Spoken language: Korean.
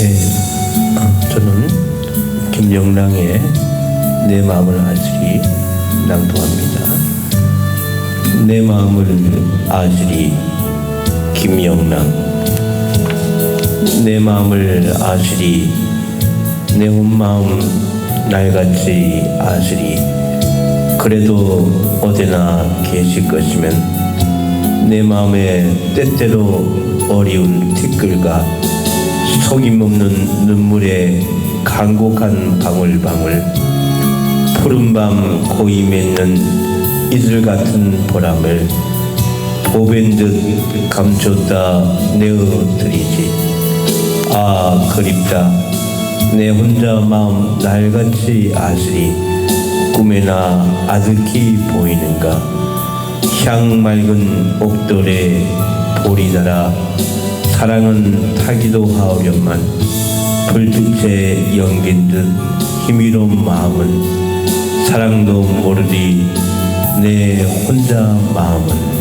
예, 어, 저는 김영랑의 내 마음을 아시리 낭독합니다. 내 마음을 아시리 김영랑 내 마음을 아시리 내 온 마음 날같이 아시리 그래도 어디나 계실 것이면 내 마음에 때때로 어려운 티끌과 속임 없는 눈물에 간곡한 방울방울 푸른밤 고이 맺는 이슬 같은 보람을 보벤 듯 감췄다 내어드리지. 아 그립다. 내 혼자 마음 날같이 아스리 꿈에나 아득히 보이는가? 향 맑은 옥돌에 볼이 달아 사랑은 타기도 하오련만 불빛에 연긴 듯 희미로운 마음은 사랑도 모르리 내 혼자 마음은